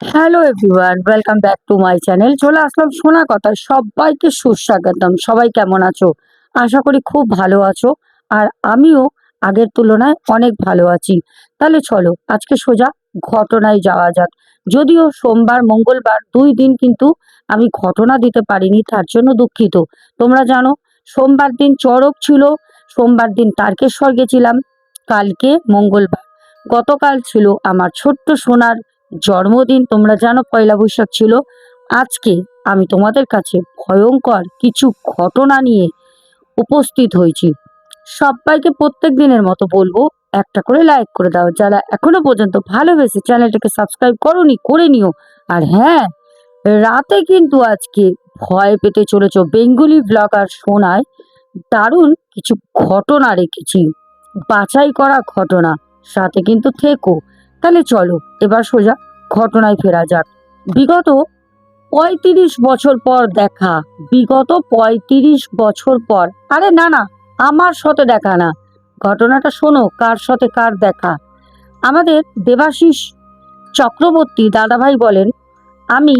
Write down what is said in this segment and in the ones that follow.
Hello everyone welcome back to my channel চলে আসলাম শোনা কথা সবাইকে সুস্বাগতম। সবাই কেমন আছো? আশা করি খুব ভালো আছো। আর আমিও আগের তুলনায় অনেক ভালো আছি। তাহলে চলো, আজকে সোজা ঘটনায় যাওয়া যাক। যদিও সোমবার, মঙ্গলবার দুই দিন কিন্তু আমি ঘটনা দিতে পারিনি, তার জন্য দুঃখিত। তোমরা জানো, সোমবার দিন চড়ক ছিল। সোমবার দিন তারকেশ্বর গেছিলাম। কালকে মঙ্গলবার। গতকাল ছিল আমার ছোট্ট সোনার জন্মদিন তোমরা জানো পয়লা বৈশাখ ছিল। আজকে আমি তোমাদের কাছে ভয়ঙ্কর কিছু ঘটনা নিয়ে উপস্থিত হয়েছি। সবাইকে প্রত্যেক দিনের মতো বলব, একটা করে লাইক করে দাও। যারা এখনও পর্যন্ত ভালোবেসে চ্যানেলটাকে সাবস্ক্রাইব করনি, করে নিও। আর হ্যাঁ রাতে কিন্তু আজকে ভয় পেতে চলেছ বেঙ্গলি ব্লগার শোনায় দারুণ কিছু ঘটনা রেখেছি। বাছাই করা ঘটনা। সাথে কিন্তু থেকো। তাহলে চলো, এবার সোজা ঘটনায় ফেরা যাক। বিগত পঁয়ত্রিশ বছর পর দেখা। বিগত পঁয়ত্রিশ বছর পর। আরে না না, আমার সাথে দেখা না। ঘটনাটা শোনো, কার সাথে কার দেখা। আমাদের দেবাশিস চক্রবর্তী দাদাভাই বলেন, আমি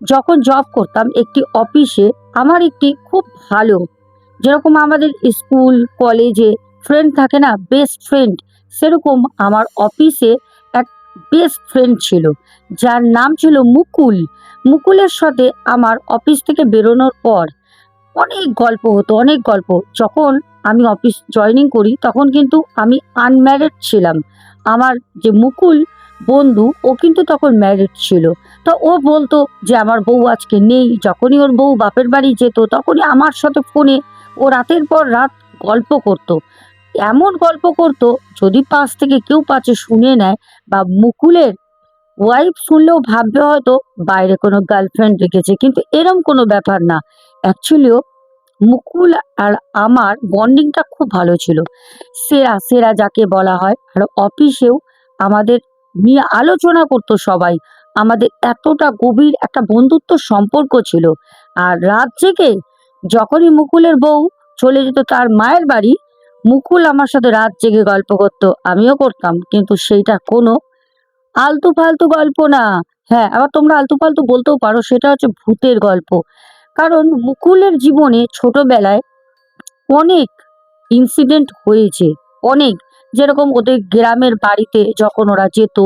যখন জব করতাম একটি অফিসে আমার একটি খুব ভালো, যেরকম আমাদের স্কুল কলেজে ফ্রেন্ড থাকে না বেস্ট ফ্রেন্ড সেরকম আমার অফিসে বেস্ট ফ্রেন্ড ছিল, যার নাম ছিল মুকুল। মুকুলের সাথে আমার অফিস থেকে বেরোনোর পর অনেক গল্প হতো, অনেক গল্প। যখন আমি অফিস জয়েনিং করি, তখন কিন্তু আমি আনম্যারিড ছিলাম। আমার যে মুকুল বন্ধু, ও কিন্তু তখন ম্যারিড ছিল। তো ও বলতো যে, আমার বউ আজকে নেই। যখনই ওর বউ বাপের বাড়ি যেত, তখনই আমার সাথে ফোনে ও রাতের পর রাত গল্প করতো। এমন গল্প করতো যদি পাশ থেকে কেউ পাচ্ছে শুনে নেয় বা মুকুলের ওয়াইফ শুনলেও ভাববে হয়তো বাইরে কোনো গার্লফ্রেন্ড রেখেছে কিন্তু এরম কোনো ব্যাপার না। অ্যাকচুয়ালিও মুকুল আর আমার বন্ডিংটা খুব ভালো ছিল। সেরা সেরা যাকে বলা হয়। আর অফিসেও আমাদের নিয়ে আলোচনা করতো সবাই। আমাদের এতটা গভীর একটা বন্ধুত্ব সম্পর্ক ছিল। আর রাত জেগে যখনই মুকুলের বউ চলে যেত তার মায়ের বাড়ি মুকুল আমার সাথে রাত জেগে গল্প করতো, আমিও করতাম, কিন্তু সেইটা কোনো আলতু ফালতু গল্প না। হ্যাঁ আবার তোমরা আলতু ফালতু বলতেও পারো, সেটা হচ্ছে ভূতের গল্প। কারণ মুকুলের জীবনে ছোটবেলায় অনেক ইনসিডেন্ট হয়েছে, অনেক। যেরকম ওদের গ্রামের বাড়িতে যখন ওরা যেত,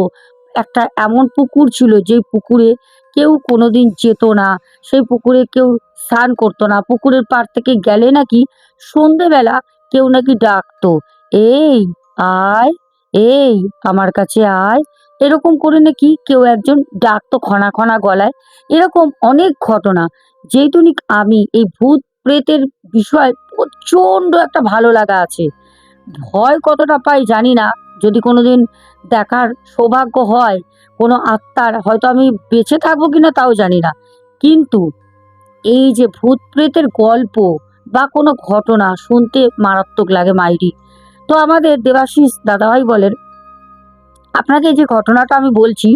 একটা এমন পুকুর ছিল যে পুকুরে কেউ কোনোদিন যেত না, সেই পুকুরে কেউ স্নান করতো না। পুকুরের পাড় থেকে গেলে নাকি সন্ধেবেলা কেউ নাকি ডাকতো, এই, আয়, এই, আমার কাছে আয়। এরকম করে নাকি কেউ একজন ডাকতো খনা খনা গলায়। এরকম অনেক ঘটনা, যেহেতু আমি এই ভূত প্রেতের বিষয়ে প্রচণ্ড একটা ভালো লাগা আছে। ভয় কতটা পাই জানি না, যদি কোনোদিন দেখার সৌভাগ্য হয়, কোনো আত্মার, হয়তো আমি বেঁচে থাকব কিনা তাও জানি না। কিন্তু এই যে ভূত প্রেতের গল্প বা কোনো ঘটনা শুনতে মারাত্মক লাগে মাইরি। তো আমাদের দেবাশিস দাদাভাই বলেন, আপনাকে যে ঘটনাটা আমি বলছি,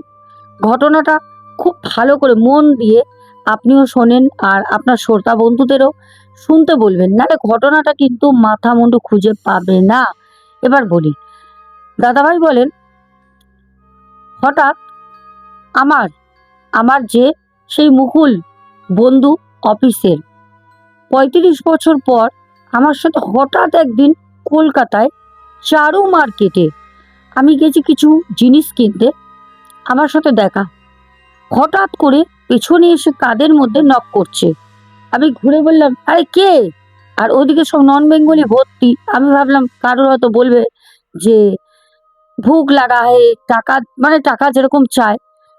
ঘটনাটা খুব ভালো করে মন দিয়ে আপনিও শোনেন আর আপনার শ্রোতা বন্ধুদেরও শুনতে বলবেন। নাহলে ঘটনাটা কিন্তু মাথা মুন্ডু খুঁজে পাবে না। এবার বলি, দাদাভাই বলেন, হঠাৎ আমার আমার যে সেই মুকুল বন্ধু অফিসের পঁয়ত্রিশ বছর পর আমার সাথে হঠাৎ একদিন কলকাতায় চারু মার্কেটে আমি গেছি কিছু জিনিস কিনতে। আমার সাথে দেখা। হঠাৎ করে পেছনে এসে কাদের মধ্যে নক করছে। আমি ঘুরে বললাম, আরে কে? আর ওদিকে সব নন বেঙ্গলি ভর্তি। আমি ভাবলাম, কারোর হয়তো বলবে যে ভুক লাগা হে টাকা মানে টাকা যেরকম চায়।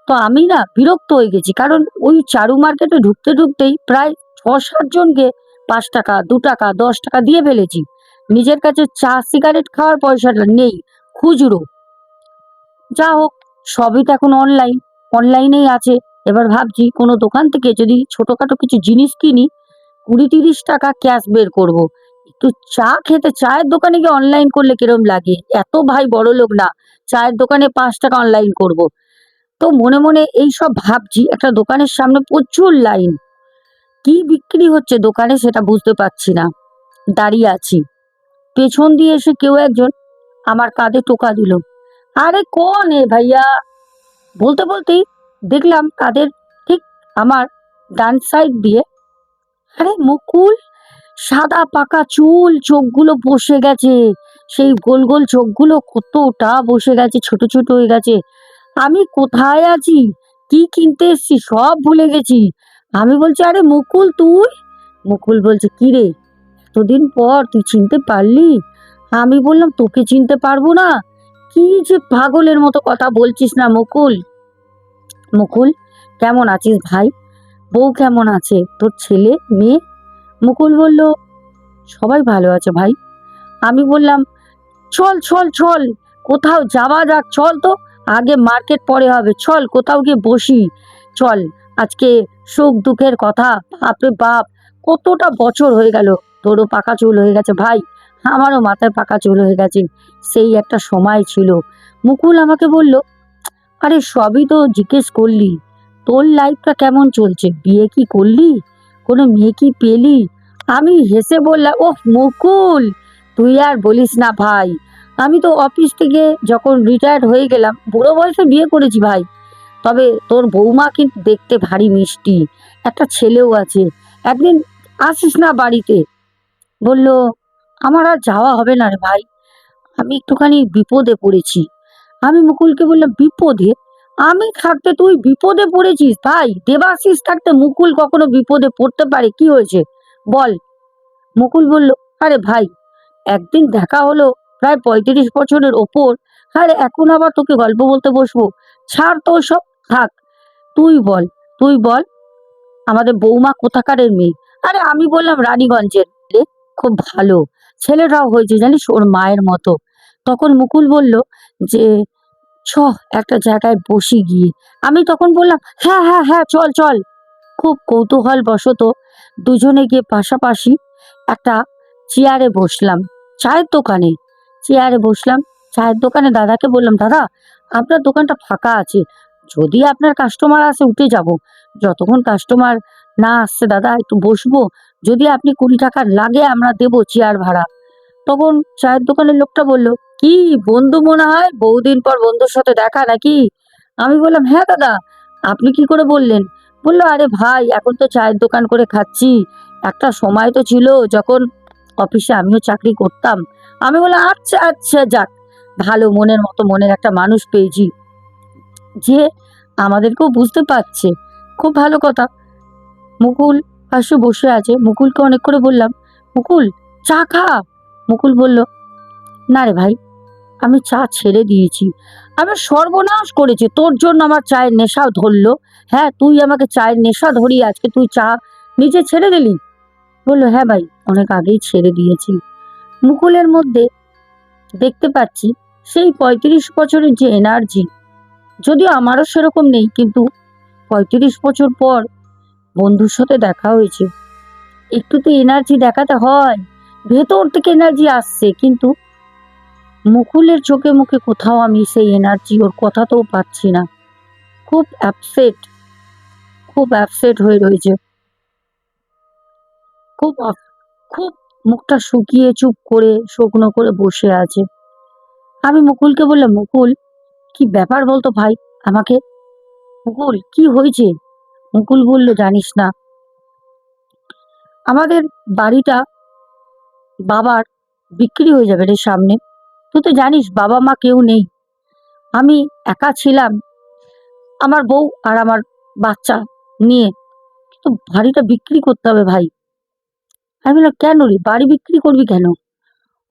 তো আমি না বিরক্ত হয়ে গেছি। কারণ ওই চারু মার্কেটে ঢুকতে ঢুকতেই প্রায় ছ সাতজনকে পাঁচ টাকা, দু টাকা, দশ টাকা দিয়ে ফেলেছি। নিজের কাছে চা, সিগারেট খাওয়ার পয়সাটা নেই, খুচরো। যা হোক, সবই তো এখন অনলাইন অনলাইনেই আছে। এবার ভাবছি কোনো দোকান থেকে যদি ছোটোখাটো কিছু জিনিস কিনি কুড়ি তিরিশ টাকা ক্যাশ বের করব। একটু চা খেতে, চায়ের দোকানে গিয়ে অনলাইন করলে কিরম লাগে? এত ভাই বড় লোক না, চায়ের দোকানে পাঁচ টাকা অনলাইন করব। তো মনে মনে এই সব ভাবছি, একটা দোকানের সামনে প্রচুর লাইন কি বিক্রি হচ্ছে দোকানে সেটা বুঝতে পারছি না। দাঁড়িয়ে আছি। পেছন দিয়ে এসে কেউ একজন আমার কাঁধে টোকা দিল। আরে কোন এ ভাইয়া? বলতে বলতেই দেখলাম তাদের ঠিক আমার ডান সাইড দিয়ে আরে মুকুল, সাদা পাকা চুল, চোখগুলো বসে গেছে। সেই গোল গোল চোখগুলো কতটা বসে গেছে, ছোট ছোট হয়ে গেছে। আমি কোথায় আছি? কি কিনতে এসছি? সব ভুলে গেছি। আমি বলছি, আরে মুকুল, তুই? মুকুল বলছে, কি রে? এতদিন পর তুই চিনতে পারলি? আমি বললাম, তোকে চিনতে পারব না। কি যে পাগলের মতো কথা বলছিস না মুকুল? মুকুল, কেমন আছিস ভাই? বউ কেমন আছে? তোর ছেলে, মেয়ে? মুকুল বলল, সবাই ভালো আছে ভাই। আমি বললাম, চল চল চল। কোথাও যাওয়া যাক, চল তো। আগে মার্কেট পরে হবে। চল, কোথাও গিয়ে বসি। চল, আজকে সুখ দুঃখের কথা। বাপরে বাপ, কতটা বছর হয়ে গেল। তোরও পাকা চুল হয়ে গেছে ভাই, আমারও মাথায় পাকা চুল হয়ে গেছে। সেই একটা সময় ছিল। মুকুল আমাকে বলল, আরে সবই তো জিজ্ঞেস করলি। তোর লাইফটা কেমন চলছে? বিয়ে কি করলি? কোনো মেয়ে কি পেলি? আমি হেসে বললাম, ওহ মুকুল, তুই আর বলিস না ভাই। আমি তো অফিস থেকে যখন রিটায়ার্ড হয়ে গেলাম, বুড়ো বয়সে বিয়ে করেছি ভাই। তবে তোর বৌমা কিন্তু দেখতে ভারী মিষ্টি। একটা ছেলেও আছে। একদিন আসিস না বাড়িতে? বলল, আমার আর যাওয়া হবে না রে ভাই। আমি একটুখানি বিপদে পড়েছি। আমি মুকুলকে বললাম, বিপদে? আমি থাকতে তুই বিপদে পড়েছিস ভাই। দেবাশিস থাকতে মুকুল কখনো বিপদে পড়তে পারে? কি হয়েছে? বল। মুকুল বলল, আরে ভাই, একদিন দেখা হলো প্রায় পঁয়ত্রিশ বছরের ওপর। আরে এখন আবার তোকে গল্প বলতে বসবো। ছাড় তো সব থাক, তুই বল তুই বল, আমাদের বৌমা কোথাকারের মেয়ে? আরে আমি বললাম রানীগঞ্জের খুব ভালো। ছেলেটাও হয়েছে জানিস ওর মায়ের মতো। তখন মুকুল বলল যে ছ একটা জায়গায় বসি গিয়ে। আমি তখন বললাম হ্যাঁ হ্যাঁ হ্যাঁ চল চল। খুব কৌতূহল বশত দুজনে গিয়ে পাশাপাশি একটা চেয়ারে বসলাম, চায়ের দোকানে। চেয়ারে বসলাম, চায়ের দোকানে দাদাকে বললাম, দাদা, আপনার দোকানটা ফাঁকা আছে। যদি আপনার কাস্টমার আসে, উঠে যাব। যতক্ষণ কাস্টমার না আসছে, দাদা, একটু বসবো। যদি আপনি কুড়ি টাকা লাগে, আমরা দেবো চেয়ার ভাড়া। তখন চায়ের দোকানের লোকটা বলল, কি বন্ধু মনে হয়? বহুদিন পর বন্ধুর সাথে দেখা নাকি? আমি বললাম হ্যাঁ দাদা, আপনি কি করে বললেন? বলল, আরে ভাই, এখন তো চায়ের দোকান করে খাচ্ছি। একটা সময় তো ছিল যখন অফিসে আমিও চাকরি করতাম। আমি বললাম আচ্ছা আচ্ছা যাক। ভালো মনের মতো মনের একটা মানুষ পেয়েছি। যে আমাদেরকেও বুঝতে পারছে। খুব ভালো কথা। মুকুল পাশে বসে আছে। মুকুলকে অনেক করে বললাম, মুকুল, চা খা। মুকুল বলল, না রে ভাই, আমি চা ছেড়ে দিয়েছি। আমি সর্বনাশ করেছি। তোর জন্য আমার চায়ের নেশা ধরলো। হ্যাঁ তুই আমাকে চায়ের নেশা ধরি, আজকে তুই চা নিজে ছেড়ে দিলি? বলল হ্যাঁ ভাই, অনেক আগেই ছেড়ে দিয়েছি। মুকুলের মধ্যে দেখতে পাচ্ছি সেই পঁয়ত্রিশ বছরের যে এনার্জি যদিও আমারও সেরকম নেই, কিন্তু পঁয়ত্রিশ বছর পর বন্ধুর সাথে দেখা হয়েছে। একটু তো এনার্জি দেখাতে হয়, ভেতর থেকে এনার্জি আসছে, কিন্তু মুকুলের চোখে মুখে কোথাও আমি সেই এনার্জি ওর কথাতেও পাচ্ছি না। খুব অ্যাপসেট খুব অ্যাপসেট হয়ে রয়েছে। খুব খুব মুখটা শুকিয়ে চুপ করে, শুকনো করে বসে আছে। আমি মুকুলকে বললাম, মুকুল কি ব্যাপার বলতো ভাই? আমাকে মুকুল, কি হয়েছে? মুকুল বলল, জানিস না। আমাদের বাড়িটা বাবার বিক্রি হয়ে যাবে রে সামনে। তুই তো জানিস, বাবা মা কেউ নেই। আমি একা ছিলাম, আমার বউ আর আমার বাচ্চা নিয়ে। কিন্তু বাড়িটা বিক্রি করতে হবে ভাই। আমি বললাম, কেন রে? বাড়ি বিক্রি করবি কেন?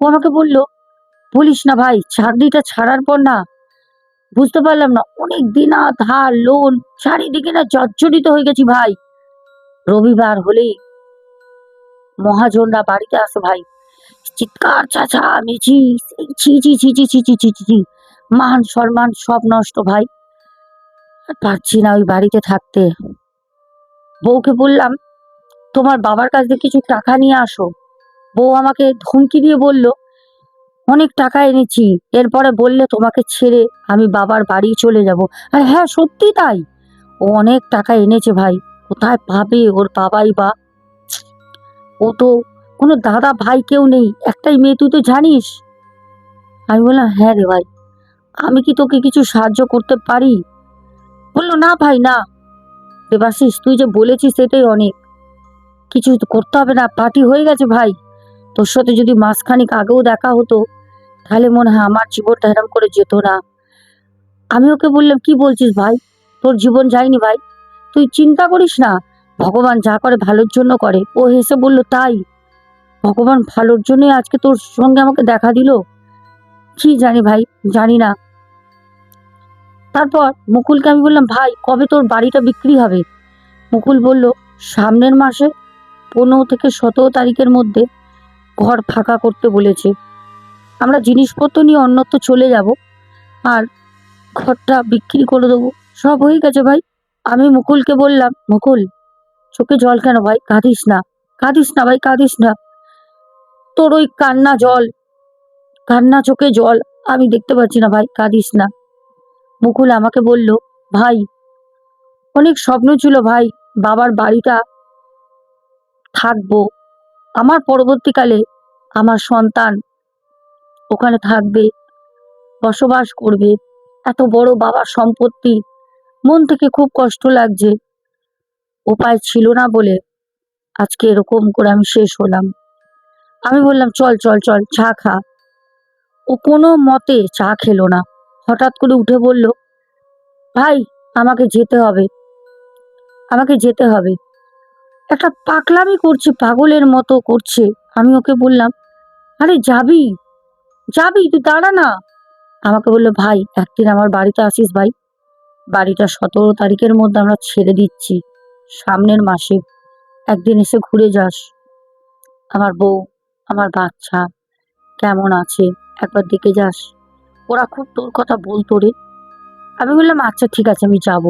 ও আমাকে বলল, বলিস না ভাই, চাকরিটা ছাড়ার পর না বুঝতে পারলাম না। অনেক দিন ধার, লোন, চারিদিকে না জর্জরিত হয়ে গেছি ভাই। রবিবার হলেই মহাজনরা বাড়িতে আসে ভাই। চিৎকার, চাচা মিছি ছি ছি ছি ছি ছি ছি ছি ছি মান, সম্মান সব নষ্ট ভাই। পারছি না ওই বাড়িতে থাকতে। বউকে বললাম, তোমার বাবার কাছ থেকে কিছু টাকা নিয়ে আসো। বউ আমাকে ধমকি দিয়ে বলল অনেক টাকা এনেছি। এরপরে বললে, তোমাকে ছেড়ে আমি বাবার বাড়ি চলে যাব। আর হ্যাঁ সত্যি তাই। ও অনেক টাকা এনেছে ভাই। কোথায় পাবে ওর বাবাই বা? ও তো কোনো দাদা ভাই কেউ নেই। একটাই মেয়ে, তুই তো জানিস। আমি বললাম হ্যাঁ রে ভাই, আমি কি তোকে কিছু সাহায্য করতে পারি? বলল, না ভাই, না। দেবাশিস, তুই যে বলেছিস সেটাই অনেক। কিছু করতে হবে না, পার্টি হয়ে গেছে ভাই। তোর সাথে যদি মাসখানিক আগেও দেখা হতো তাহলে মনে হয় আমার জীবনটা এরম করে যেত না। আমি ওকে বললাম, কি বলছিস ভাই? তোর জীবন যায়নি ভাই। তুই চিন্তা করিস না। ভগবান যা করে ভালোর জন্য করে। ও হেসে বলল, তাই? ভগবান ভালোর জন্যই আজকে তোর সঙ্গে আমাকে দেখা দিল? কি জানি ভাই, জানি না। তারপর মুকুলকে আমি বললাম, ভাই, কবে তোর বাড়িটা বিক্রি হবে? মুকুল বলল, সামনের মাসে পনেরো থেকে সতেরো তারিখের মধ্যে ঘর ফাঁকা করতে বলেছে। আমরা জিনিসপত্র নিয়ে অন্যত্র চলে যাব। আর ঘরটা বিক্রি করে দেবো। সব হয়ে গেছে ভাই। আমি মুকুলকে বললাম, মুকুল, চোখে জল কেন ভাই? কাঁদিস না। কাঁদিস না ভাই, কাঁদিস না। তোর ওই কান্না জল, কান্না চোখে জল, আমি দেখতে পাচ্ছি না ভাই, কাঁদিস না। মুকুল আমাকে বলল, ভাই, অনেক স্বপ্ন ছিল ভাই, বাবার বাড়িটা থাকব। আমার পরবর্তীকালে আমার সন্তান ওখানে থাকবে, বসবাস করবে, এত বড় বাবার সম্পত্তি। মন থেকে খুব কষ্ট লাগছে। উপায় ছিল না বলে আজকে এরকম করে আমি শেষ হলাম। আমি বললাম, চল চল চল, চা খা। ও কোনো মতে চা খেলো না। হঠাৎ করে উঠে বলল, ভাই, আমাকে যেতে হবে। আমাকে যেতে হবে। একটা পাগলামি করছে, পাগলের মতো করছে। আমি ওকে বললাম, আরে যাবি? যাবি? তুই দাঁড়া না। আমাকে বলল, ভাই, একদিন আমার বাড়িতে আসিস ভাই। বাড়িটা সতেরো তারিখের মধ্যে আমরা ছেড়ে দিচ্ছি, সামনের মাসে। একদিন এসে ঘুরে যাস। আমার বউ, আমার বাচ্চা কেমন আছে? একবার দেখে যাস। ওরা খুব তোর কথা বলতো রে। আমি বললাম আচ্ছা ঠিক আছে, আমি যাব।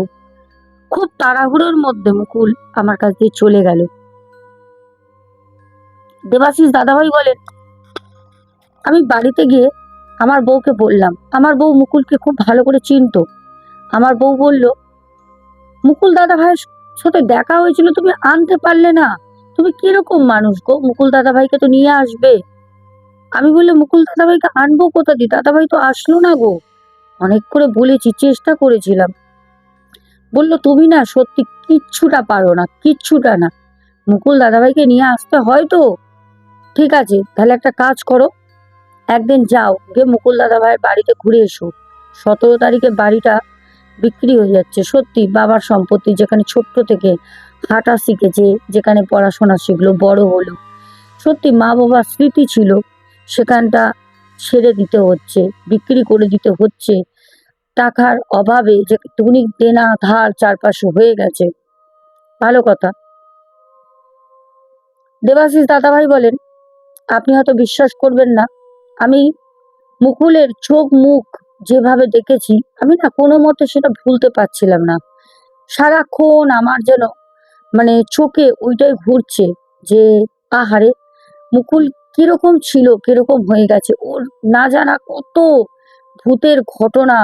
খুব তাড়াহুড়োর মধ্যে মুকুল আমার কাছ দিয়ে চলে গেল। দেবাশিস দাদাভাই বলেন আমি বাড়িতে গিয়ে আমার বউকে বললাম। আমার বউ মুকুলকে খুব ভালো করে চিনতো। আমার বউ বলল, মুকুল দাদা ভাইয়ের সাথে দেখা হয়েছিল, তুমি আনতে পারলে না। তুমি কীরকম মানুষ গো? মুকুল দাদা ভাইকে তো নিয়ে আসবে। আমি বললে মুকুল দাদা ভাইকে আনব কোথা দিয়ে? দাদা ভাই তো আসলো না গো। অনেক করে বলেছি, চেষ্টা করেছিলাম। বলল, তুমি না সত্যি কিচ্ছুটা পারো না, কিচ্ছুটা না। মুকুল দাদাভাইকে নিয়ে আসতে হয় তো। ঠিক আছে, তাহলে একটা কাজ করো একদিন যাও, গিয়ে মুকুল দাদা ভাইয়ের বাড়িতে ঘুরে এসো। সতেরো তারিখে বাড়িটা বিক্রি হয়ে যাচ্ছে। সত্যি, বাবার সম্পত্তি যেখানে ছোট্ট থেকে হাঁটা শিখেছে, যেখানে পড়াশোনা শিখলো, বড় হলো। সত্যি, মা বাবার স্মৃতি ছিল, সেখানটা ছেড়ে দিতে হচ্ছে, বিক্রি করে দিতে হচ্ছে। টাকার অভাবে যে টুনি দেনা ধার চারপাশে হয়ে গেছে। ভালো কথা। দেবাশিস দাদাভাই বলেন, আপনি হয়তো বিশ্বাস করবেন না আমি মুকুলের চোখ মুখ যেভাবে দেখেছি, আমি না কোনো মতে সেটা ভুলতে পারছিলাম না। সারাক্ষণ আমার যেন মানে চোখে ওইটাই ঘুরছে যে, আহারে, মুকুল কীরকম ছিল, কীরকম হয়ে গেছে, ওর না জানা কত ভূতের ঘটনা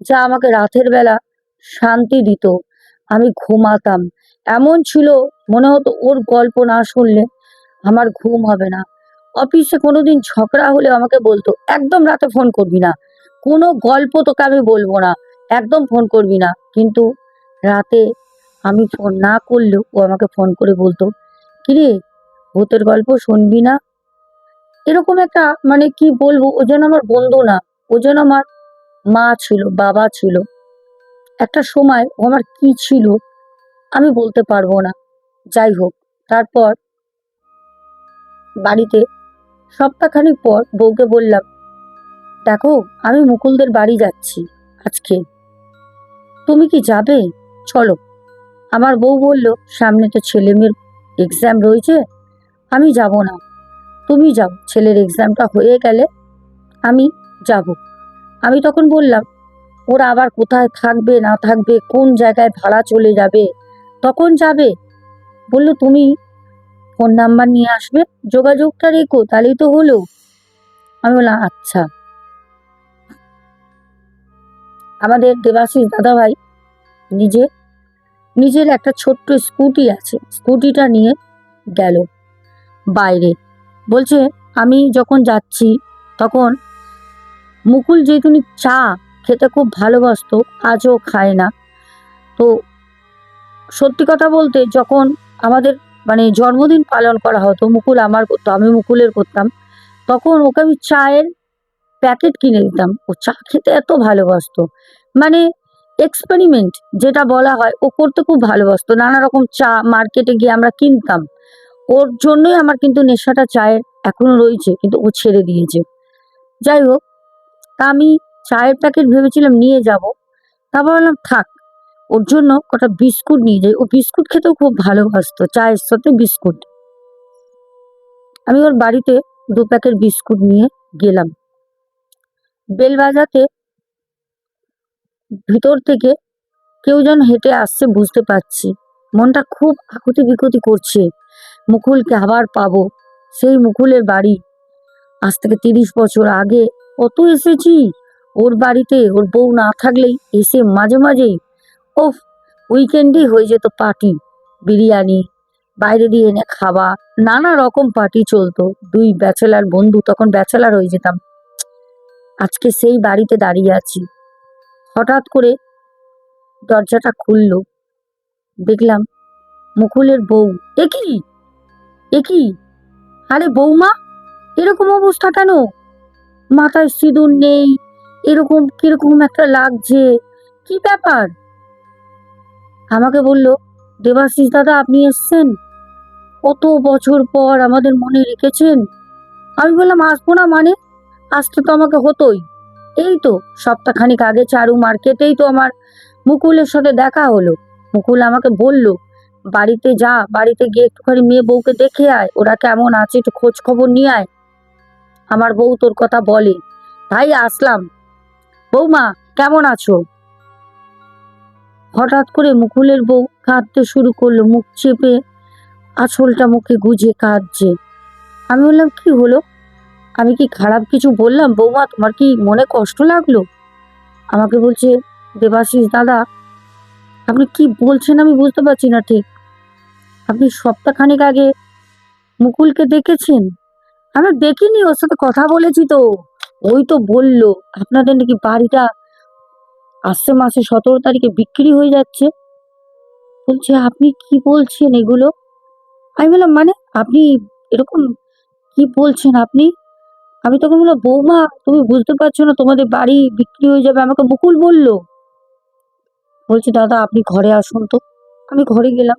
যা আমাকে রাতের বেলা শান্তি দিত। আমি ঘুমাতাম। এমন ছিল, মনে হতো ওর গল্প না শুনলে আমার ঘুম হবে না। অফিসে কোনোদিন ঝগড়া হলে আমাকে বলতো, একদম রাতে ফোন করবি না। কোনো গল্প তোকে আমি বলব না। একদম ফোন করবি না। কিন্তু রাতে আমি ফোন না করলেও ও আমাকে ফোন করে বলতো, কিরে, ভূতের গল্প শুনবি না? এরকম একটা মানে কি বলব, ও যেন আমার বন্ধু না, ও যেন আমার মা ছিল, বাবা ছিল। একটা সময় ও আমার কি ছিল, আমি বলতে পারব না। যাই হোক, তারপর বাড়িতে সপ্তাহখানিক পর বউকে বললাম, দেখো, আমি মুকুলদের বাড়ি যাচ্ছি আজকে। তুমি কি যাবে? চলো। আমার বউ বলল, সামনে তো ছেলে মেয়ের এক্সাম রয়েছে, আমি যাব না। তুমি যাও, ছেলের এক্সামটা হয়ে গেলে আমি যাব। আমি তখন বললাম, ওরা আবার কোথায় থাকবে, না থাকবে, কোন জায়গায় ভাড়া চলে যাবে, তখন যাবে? বলল, তুমি ফোন নাম্বার নিয়ে আসবে। যোগাযোগটা রেখো, তাহলেই তো হলো। আমি বললাম আচ্ছা। আমাদের দেবাশিস দাদাভাই নিজে, নিজের একটা ছোট্ট স্কুটি আছে। স্কুটিটা নিয়ে গেল বাইরে। বলছে, আমি যখন যাচ্ছি, তখন মুকুল যেহেতু চা খেতে খুব ভালোবাসতো, আজও খায় না। তো সত্যি কথা বলতে, যখন আমাদের মানে জন্মদিন পালন করা হতো, মুকুল আমার করতো, আমি মুকুলের করতাম। তখন ওকে আমি চায়ের প্যাকেট কিনে দিতাম। ও চা খেতে এত ভালোবাসতো। মানে এক্সপেরিমেন্ট যেটা বলা হয়, ও করতে খুব ভালোবাসতো। নানা রকম চা মার্কেটে গিয়ে আমরা কিনতাম। ওর জন্যই আমার কিন্তু নেশাটা চায়ের এখনও রয়েছে, কিন্তু ও ছেড়ে দিয়েছে। যাই হোক, তা আমি চায়ের প্যাকেট ভেবেছিলাম নিয়ে যাব। তারপর বললাম থাক ওর জন্য কটা বিস্কুট নিয়ে যাই। ও বিস্কুট খেতেও খুব ভালোবাসতো, চায়ের সাথে বিস্কুট। আমি ওর বাড়িতে দু প্যাকেট বিস্কুট নিয়ে গেলাম। বেল বাজাতে ভিতর থেকে কেউ যেন হেঁটে আসছে বুঝতে পারছি। মনটা খুব আকুতি বিকুতি করছে, মুকুলকে আবার পাবো। সেই মুকুলের বাড়ি। আজ থেকে তিরিশ বছর আগে। কত এসেছি। ওর বাড়িতে ওর বউ না থাকলেই এসে মাঝে মাঝেই ওফ উইকেন্ডে হয়ে যেত পার্টি বিরিয়ানি, বাইরে দিয়ে এনে খাওয়া, নানা রকম পার্টি চলতো। দুই ব্যাচেলার বন্ধু, তখন ব্যাচেলার হয়ে যেতাম। আজকে সেই বাড়িতে দাঁড়িয়ে আছি। হঠাৎ করে দরজাটা খুলল। দেখলাম মুকুলের বউ। একই একই আরে বৌমা, এরকম অবস্থা কেন? মাথায় সিঁদুর নেই, এরকম, কীরকম একটা লাগছে। কি ব্যাপার? আমাকে বলল, দেবাশিস দাদা, আপনি এসছেন? কত বছর পর আমাদের মনে রেখেছেন? আমি বললাম, আসব না মানে? আসতে তো আমাকে হতোই। এই তো, সপ্তাহখানিক আগে চারু মার্কেটেই তো আমার মুকুলের সাথে দেখা হলো। মুকুল আমাকে বলল, বাড়িতে যা, বাড়িতে গিয়ে একটুখানি মেয়ে বউকে দেখে আয়, ওরা কেমন আছে একটু খোঁজ খবর নিয়ে আয়। আমার বউ তোর কথা বলে তাই আসলাম। বৌমা, কেমন আছো? হঠাৎ করে মুকুলের বউ কাঁদতে শুরু করল, মুখ চেপে আঁচলটা মুখে গুজে কাঁদছে। আমি বললাম, কি হলো? আমি কি খারাপ কিছু বললাম? বৌমা, তোমার কি মনে কষ্ট লাগল? আমাকে বলছে, দেবাশিস দাদা, আপনি কি বলছেন আমি বুঝতে পারছি না ঠিক। আপনি সপ্তাহখানেক আগে মুকুলকে দেখেছেন? আমি দেখিনি, ওর সাথে কথা বলেছি তো। ওই তো বলল, আপনাদের নাকি বাড়িটা আসছে মাসে সতেরো তারিখে বিক্রি হয়ে যাচ্ছে। বলছে, আপনি কি বলছেন এগুলো? আমি বললাম মানে আপনি এরকম কি বলছেন আপনি? আমি তখন বললাম, বৌমা, তুমি বুঝতে পারছ না, তোমাদের বাড়ি বিক্রি হয়ে যাবে। আমাকে মুকুল বলল। বলছি, দাদা, আপনি ঘরে আসুন তো। আমি ঘরে গেলাম।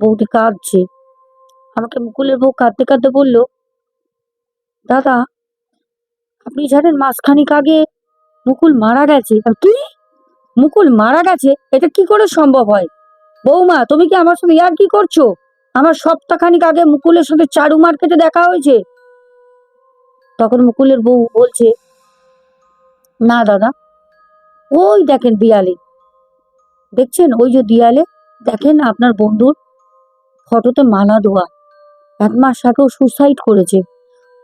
বৌদি কাঁদছে। আমাকে মুকুলের বউ কাঁদতে কাঁদতে বলল, দাদা, আপনি জানেন মাসখানিক আগে মুকুল মারা গেছে? কি? মুকুল মারা গেছে? এটা কি করে সম্ভব হয়? বৌমা, তুমি কি আমার সাথে ইয়ার কি করছ? আমার সপ্তাহখানিক আগে মুকুলের সাথে চারু মার্কেটে দেখা হয়েছে। তখন মুকুলের বউ বলছে, না দাদা, ওই দেখেন দিয়ালে। দেখছেন? ওই যে দিয়ালে, দেখেন আপনার বন্ধুর ফটোতে মালা দেওয়া। এক মাস আগেও সুসাইড করেছে।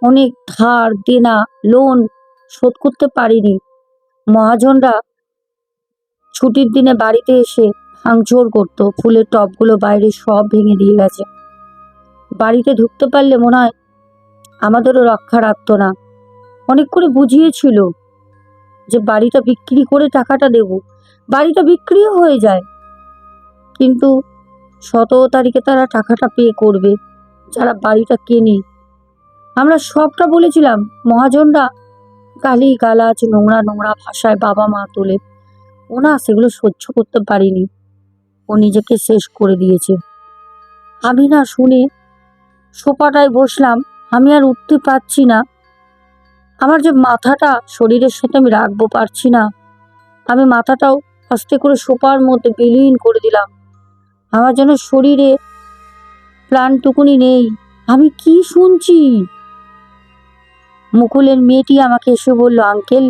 অনেক ধার, দেনা লোন শোধ করতে পারিনি। মহাজনরা ছুটির দিনে বাড়িতে এসে ভাঙচুর করতো। ফুলের টবগুলো বাইরে সব ভেঙে দিয়ে গেছে। বাড়িতে ঢুকতে পারলে মনে হয় আমাদেরও রক্ষা রাখতো না। অনেক করে বুঝিয়েছিল যে বাড়িটা বিক্রি করে টাকাটা দেব। বাড়িটা বিক্রিও হয়ে যায়। কিন্তু সতেরো তারিখে তারা টাকাটা পে করবে, যারা বাড়িটা কেনে। আমরা সবটা বলেছিলাম, মহাজনরা গালি গালাজ নোংরা নোংরা ভাষায় বাবা মা তোলে। ও না সেগুলো সহ্য করতে পারিনি। ও নিজেকে শেষ করে দিয়েছে। আমি না শুনে সোফাটায় বসলাম, আমি আর উঠতে পারছি না। আমার যে মাথাটা শরীরের সাথে আমি রাখব পারছি না। আমি মাথাটাও আস্তে করে সোফার মধ্যে বিলীন করে দিলাম। আমার যেন শরীরে প্রাণটুকুনি নেই। আমি কি শুনছি? মুকুলের মেয়েটি আমাকে এসে বলল, আঙ্কেল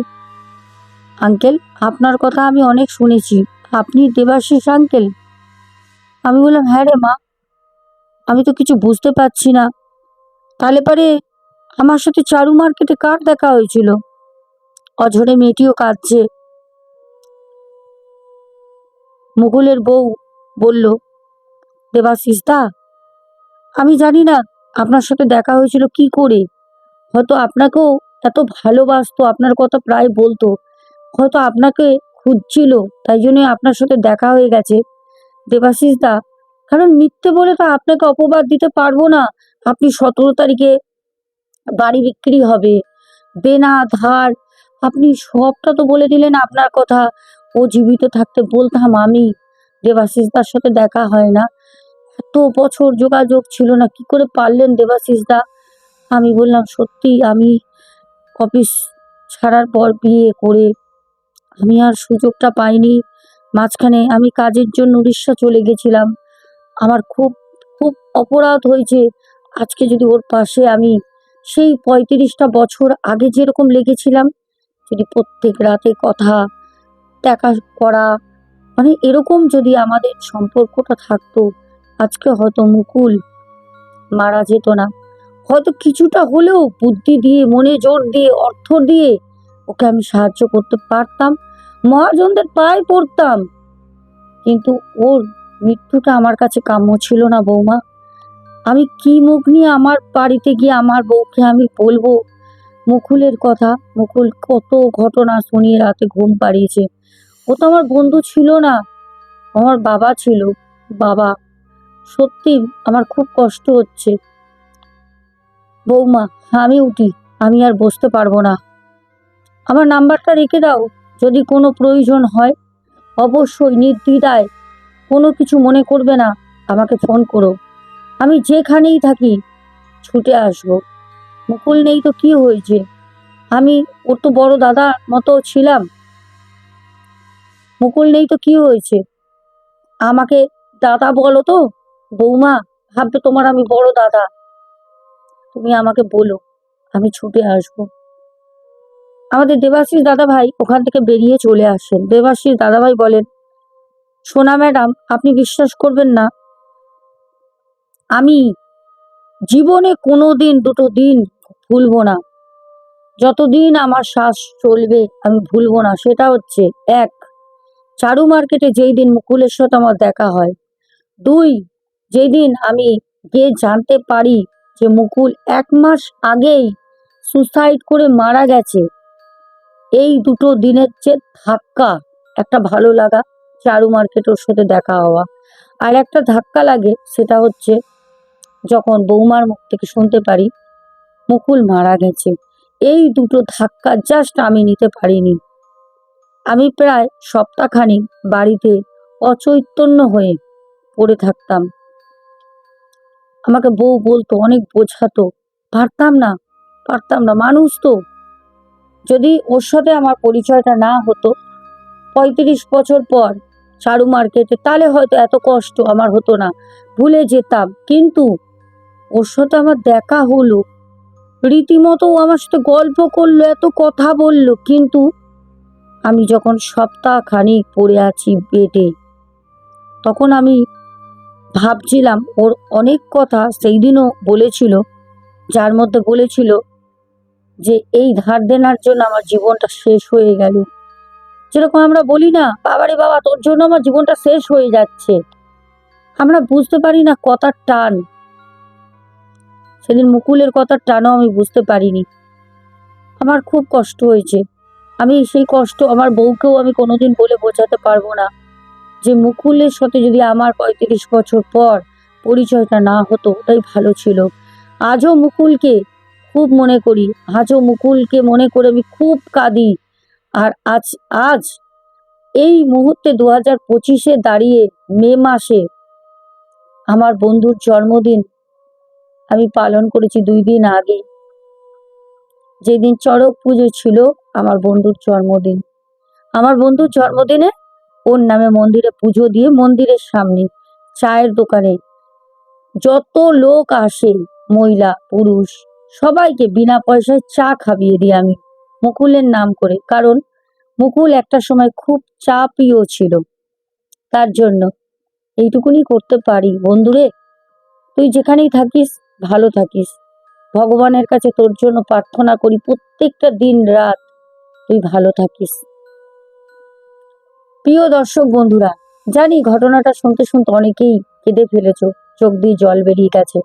আঙ্কেল, আপনার কথা আমি অনেক শুনেছি। আপনি দেবাশিস আঙ্কেল? আমি বললাম হ্যাঁ রে মা, আমি তো কিছু বুঝতে পারছি না। তাহলে পরে আমার সাথে চারু মার্কেটে কার দেখা হয়েছিল? অঝরে মেয়েটিও কাঁদছে। মুকুলের বউ বলল, দেবাশিস দা, আমি জানি না আপনার সাথে দেখা হয়েছিল কি করে। হয়তো আপনাকেও এত ভালোবাসতো, আপনার কথা প্রায় বলতো। হয়তো আপনাকে খুঁজছিল, তাই জন্যই আপনার সাথে দেখা হয়ে গেছে। দেবাশিস দা, কারণ মিথ্যে বলে তো আপনাকে অপবাদ দিতে পারব না। আপনি সতেরো তারিখে বাড়ি বিক্রি হবে। দেনা, ধার, আপনি সবটা তো বলে দিলেন আপনার কথা। ও জীবিত থাকতে বলতাম আমি। দেবাশিস দার সাথে দেখা হয় না। এত বছর যোগাযোগ ছিল না, কি করে পারলেন দেবাশিস দা? আমি বললাম, সত্যি, আমি অফিস ছাড়ার পর বিয়ে করে আমি আর সুযোগটা পাইনি। মাঝখানে আমি কাজের জন্য উড়িষ্যা চলে গেছিলাম। আমার খুব খুব অপরাধ হয়েছে। আজকে যদি ওর পাশে আমি সেই পঁয়ত্রিশটা বছর আগে যেরকম লেগেছিলাম, যদি প্রত্যেক রাতে কথা দেখা করা মানে এরকম যদি আমাদের সম্পর্কটা থাকতো, আজকে হয়তো মুকুল মারা যেত না। হয়তো কিছুটা হলেও বুদ্ধি দিয়ে, মনে জোর দিয়ে, অর্থ দিয়ে ওকে আমি সাহায্য করতে পারতাম, মহাজনদের পায়ে পড়তাম। কিন্তু ওর মৃত্যুটা আমার কাছে কাম্য ছিল না বৌমা। আমি কি মুখ নিয়ে আমার বাড়িতে গিয়ে আমার বউকে আমি বলব? মুকুলের কথা, মুকুল কত ঘটনা শুনিয়ে রাতে ঘুম পাড়িয়েছে। ও তো আমার বন্ধু ছিল না, আমার বাবা ছিল। বাবা, সত্যি আমার খুব কষ্ট হচ্ছে। বৌমা, আমি উঠি, আমি আর বসতে পারব না। আমার নাম্বারটা রেখে দাও, যদি কোনো প্রয়োজন হয়। অবশ্যই নির্দ্বিধায়, কোনো কিছু মনে করবে না, আমাকে ফোন করো। আমি যেখানেই থাকি, ছুটে আসব। মুকুল নেই তো কি হয়েছে? আমি, ওর তো বড় দাদার মতো ছিলাম। মুকুল নেই তো কি হয়েছে? আমাকে দাদা বলো তো? বৌমা, ভাববে তোমার আমি বড় দাদা। তুমি আমাকে বলো, আমি ছুটে আসব। আমাদের দেবাশিস দাদা ভাই ওখান থেকে বেরিয়ে চলে আসেন। দেবাশিস দাদা ভাই বলেন, সোনা ম্যাডাম, আপনি বিশ্বাস করবেন না, আমি জীবনে কোনো দিন দুটো দিন ভুলবো না। যতদিন আমার শ্বাস চলবে, আমি ভুলবো না। সেটা হচ্ছে, এক, চারু মার্কেটে যেই দিন মুকুলের সাথে আমার দেখা হয়। দুই, যেই দিন আমি গিয়ে জানতে পারি যে মুকুল এক মাস আগেই সুসাইড করে মারা গেছে। এই দুটো দিনের যে ধাক্কা, একটা ভালো লাগা, চারু মার্কেট ওর সাথে দেখা হওয়া। আর একটা ধাক্কা লাগে, সেটা হচ্ছে যখন বৌমার মুখ থেকে শুনতে পারি, মুকুল মারা গেছে। এই দুটো ধাক্কা জাস্ট আমি নিতে পারিনি। আমি প্রায় সপ্তাহখানিক বাড়িতে অচৈতন্য হয়ে পড়ে থাকতাম। আমাকে বউ বলতো, অনেক বোঝাতো। পারতাম না পারতাম না, মানুষ তো। যদি ওর সাথে আমার পরিচয়টা না হতো, পঁয়ত্রিশ বছর পর চারু মার্কেটে, তাহলে হয়তো এত কষ্ট আমার হতো না। ভুলে যেতাম, কিন্তু ওর সাথে আমার দেখা হলো। রীতিমতো ও আমার সাথে গল্প করল, এত কথা বলল, কিন্তু আমি যখন সপ্তাহ খানিক পড়ে আছি বেডে, তখন আমি ভাবছিলাম ওর অনেক কথা সেই দিনও বলেছিল, যার মধ্যে বলেছিল যে এই ধার দেনার জন্য আমার জীবনটা শেষ হয়ে গেল। যেরকম আমরা বলি না, বাবারে বাবা, তোর জন্য আমার জীবনটা শেষ হয়ে যাচ্ছে। আমরা বুঝতে পারি না কথার টান। সেদিন মুকুলের কথার টানও আমি বুঝতে পারিনি। আমার খুব কষ্ট হয়েছে। আমি সেই কষ্ট আমার বউকেও আমি কোনোদিন বলে বোঝাতে পারব না। যে মুকুলের সাথে যদি আমার পঁয়ত্রিশ বছর পর পরিচয়টা না হতো, ওটাই ভালো ছিল। আজও মুকুলকে খুব মনে করি, আজও মুকুলকে মনে করে আমি খুব কাঁদি। আর আজ আজ এই মুহূর্তে দু হাজার পঁচিশে দাঁড়িয়ে মে মাসে আমার বন্ধুর জন্মদিন আমি পালন করেছি দুই দিন আগে। যেদিন চড়ক পুজো ছিল আমার বন্ধুর জন্মদিন। আমার বন্ধুর জন্মদিনে ওর নামে মন্দিরে পুজো দিয়ে মন্দিরের সামনে, চায়ের দোকানে। যত লোক আসে, মহিলা, পুরুষ, সবাইকে বিনা পয়সায় চা খাবিয়ে দিই আমি, মুকুলের নাম করে। কারণ মুকুল একটা সময় খুব চা প্রিয় ছিল। তার জন্য এইটুকুনি করতে পারি। বন্ধুরে, তুই যেখানেই থাকিস, ভালো থাকিস। ভগবানের কাছে তোর জন্য প্রার্থনা করি প্রত্যেকটা দিন রাত তুই ভালো থাকিস। প্রিয় দর্শক বন্ধুরা, জানি ঘটনাটা শুনতে শুনতে অনেকেই কেঁদে ফেলেছ, চোখ দিয়ে জল বেরিয়ে গেছে।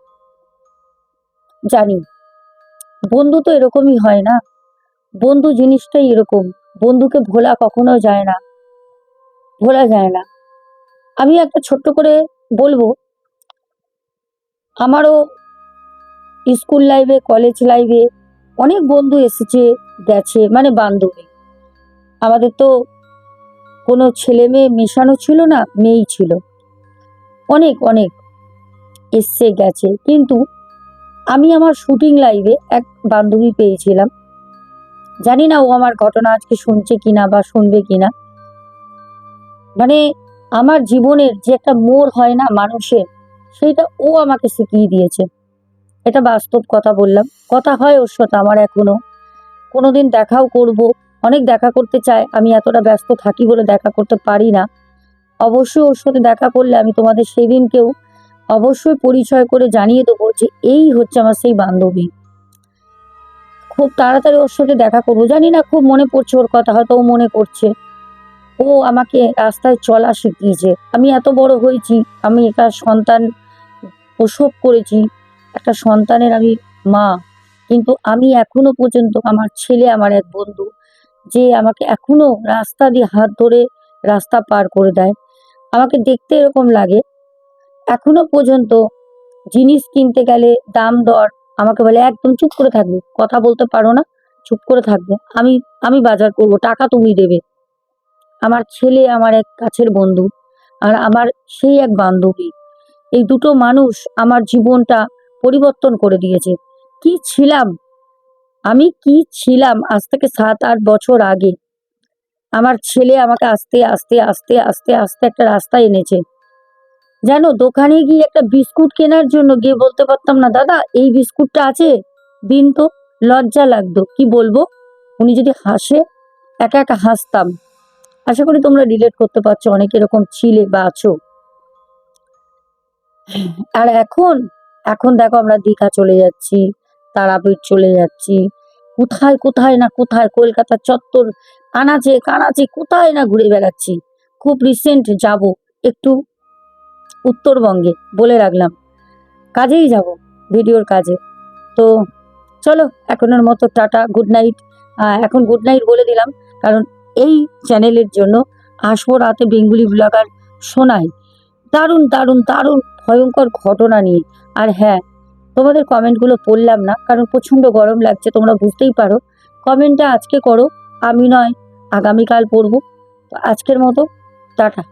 জানি, বন্ধু তো এরকমই হয় না। বন্ধু জিনিসটাই এরকম, বন্ধুকে ভোলা কখনো যায় না, ভোলা যায় না। আমি একটা ছোট্ট করে বলব, আমারও স্কুল লাইফে, কলেজ লাইফে অনেক বন্ধু এসেছে, গেছে মানে বান্ধবী। আমাদের তো কোনো ছেলে মেয়ে মেশানো ছিল না, মেয়েই ছিল। অনেক অনেক এসছে, গেছে। কিন্তু আমি আমার শুটিং লাইভে এক বান্ধবী পেয়েছিলাম। জানি না ও আমার ঘটনা আজকে শুনছে কিনা বা শুনবে কিনা। মানে আমার জীবনের যে একটা মোড় হয় না মানুষের সেইটা ও আমাকে শিখিয়ে দিয়েছে। এটা বাস্তব কথা বললাম। কথা হয় ওর সাথে, আমার এখনও। কোনোদিন দেখাও করব। অনেক দেখা করতে চায়, আমি এতটা ব্যস্ত থাকি বলে দেখা করতে পারি না। অবশ্যই ওর সাথে দেখা করলে আমি তোমাদের সেই দিনকেও অবশ্যই পরিচয় করে জানিয়ে দেবো যে এই হচ্ছে আমার সেই বান্ধবী। খুব তাড়াতাড়ি ওর সাথে দেখা করব। জানি না, খুব মনে পড়ছে ওর কথা, হয়তো ও মনে করছে। ও আমাকে রাস্তায় চলা শিখিয়েছে। আমি এত বড় হয়েছি, আমি একটা সন্তান প্রসব করেছি, একটা সন্তানের আমি মা। কিন্তু আমি এখনও পর্যন্ত আমার ছেলে, আমার এক বন্ধু যে আমাকে এখনও রাস্তা দিয়ে হাত ধরে রাস্তা পার করে দেয়। আমাকে দেখতে এরকম লাগে। এখনও পর্যন্ত জিনিস কিনতে গেলে দাম দর আমাকে বলে, একদম চুপ করে থাকবে, কথা বলতে পারো না, চুপ করে থাকবে। আমি আমি বাজার করব, টাকা তুমি দেবে। আমার ছেলে আমার এক কাছের বন্ধু আর আমার সেই এক বান্ধবী। এই দুটো মানুষ আমার জীবনটা পরিবর্তন করে দিয়েছে। কি ছিলাম আমি কি ছিলাম আজ থেকে সাত, আট বছর আগে? আমার ছেলে আমাকে আস্তে আস্তে আস্তে আস্তে আস্তে একটা রাস্তা এনেছে। জানো দোকানে গিয়ে একটা বিস্কুট কেনার জন্য গিয়ে বলতে পারতাম না, দাদা, এই বিস্কুটটা আছে? দিন তো লজ্জা লাগতো, কি বলব? উনি যদি হাসে, একা একা হাসতাম। আশা করি তোমরা রিলেট করতে পারছ, অনেক এরকম ছিলে বা আছো। আর এখন এখন দেখো আমরা দীঘা চলে যাচ্ছি, তারাপীঠ চলে যাচ্ছি কোথায় কোথায় না কোথায়? কলকাতার চত্বর আনাচে কানাচে, কোথায় না ঘুরে বেড়াচ্ছি? খুব রিসেন্ট যাব, একটু উত্তরবঙ্গে বলে রাখলাম। কাজেই যাব, ভিডিওর কাজে। তো চলো, এখনের মতো টাটা গুড নাইট এখন গুড নাইট বলে দিলাম, কারণ এই চ্যানেলের জন্য আসব রাতে বেঙ্গুলি ব্লগার শোনায়। দারুণ দারুণ দারুণ ভয়ঙ্কর ঘটনা নিয়ে। আর হ্যাঁ তোমাদের কমেন্টগুলো পড়লাম না, কারণ প্রচণ্ড গরম লাগছে, তোমরা বুঝতেই পারো। কমেন্টটা আজকে করো, আমি নয়, আগামীকাল পড়ব। আজকের মতো, টাটা।